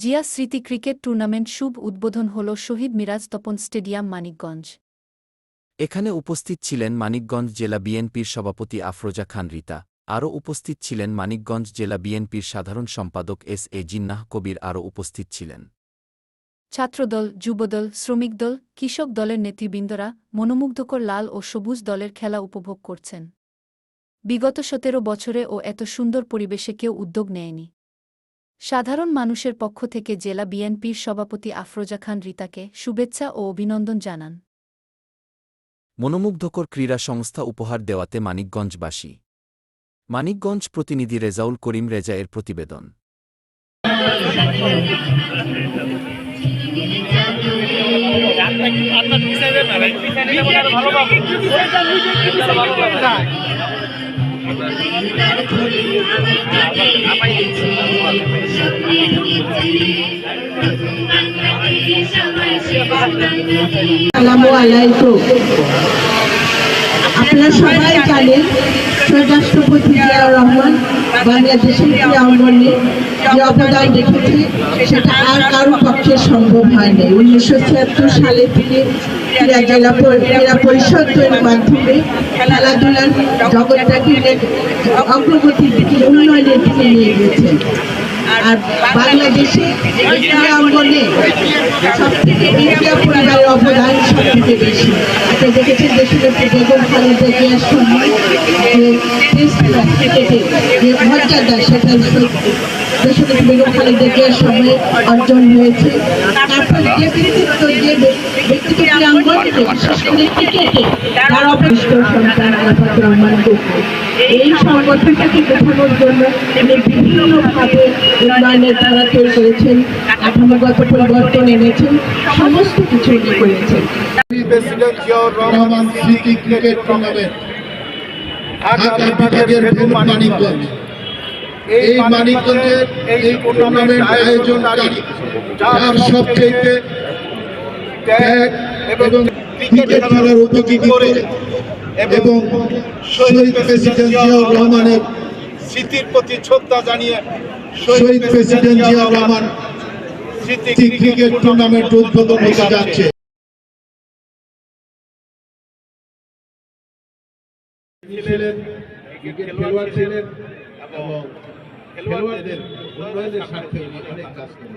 জিয়া স্মৃতি cricket tournament শুভ উদ্বোধন হল শহীদ মিরাজ তপন স্টেডিয়াম মানিকগঞ্জ। এখানে উপস্থিত ছিলেন মানিকগঞ্জ জেলা বিএনপির সভাপতি আফরোজা খান রীতা। আরও উপস্থিত ছিলেন মানিকগঞ্জ জেলা বিএনপির সাধারণ সম্পাদক এস এ জিন্নাহ কবির আরও উপস্থিত ছিলেন। ছাত্রদল যুবদল শ্রমিক দল কৃষক দলের নেতৃবৃন্দরা মনোমুগ্ধকর লাল ও সবুজ দলের খেলা উপভোগ করছেন। বিগত সতেরো বছরে ও এত সুন্দর পরিবেশে কেউ উদ্যোগ নেয়নি। সাধারণ মানুষের পক্ষ থেকে জেলা বিএনপির সভাপতি আফরোজা খান রীতাকে শুভেচ্ছা ও অভিনন্দন জানান মনোমুগ্ধকর ক্রীড়া সংস্থা উপহার দেওয়াতে মানিকগঞ্জবাসী মানিকগঞ্জ প্রতিনিধি রেজাউল করিম রেজা এর প্রতিবেদন মনে হয় ভালো আপনারা সবাই জানেন স্বরাষ্ট্রপতি জিয়াউর রহমান বাংলাদেশের ক্রীড়া যে অবদান রেখেছে, সেটা আর কারও পক্ষে সম্ভব হয়নি উনিশশো ছিয়াত্তর সালে তিনি ক্রীড়া জেলা ক্রীড়া পরিষদ মাধ্যমে খেলাধুলার জগৎটাকে অগ্রগতির দিকে, উন্নয়নের দিকে নিয়ে গেছেন। আর বাংলাদেশে অঙ্গনে সবথেকে ইন্ডিয়া পরিবারের অবদান সবথেকে বেশি। আপনি দেখেছেন দেশনেত্রী বেগম খালেদা জিয়ার সময় ক্রিকেটে যে মর্যাদা, সেটা দেশনেত্রী বেগম খালেদা জিয়ার সময় অর্জন হয়েছে। তারপর যে ব্যক্তিত্ব তার অপৃষ্ট সন্তান আরাফাত রহমান এই সংগঠনটাকে গোছানোর জন্য তিনি বিভিন্নভাবে উন্নয়নের ধারা তৈরি করেছেন কাঠামোগত পরিবর্তন এনেছেন সমস্ত কিছু উনি করেছেন। এই মানিকগঞ্জের এই টুর্নামেন্ট আয়োজনকারী যার সবচেয়ে এবং ক্রিকেট খেলার উপযোগী করে এবং শহীদ প্রেসিডেন্ট জিয়াউর রহমানের স্মৃতির প্রতি শ্রদ্ধা জানিয়ে Shaheed president Ziaur Rahman cricket tournament উদ্বোধন হতে যাচ্ছে। ছিলেন খেলোয়াড় ছিলেন এবং খেলোয়াড়দের উন্নয়নের স্বার্থে অনেক কাজ করেন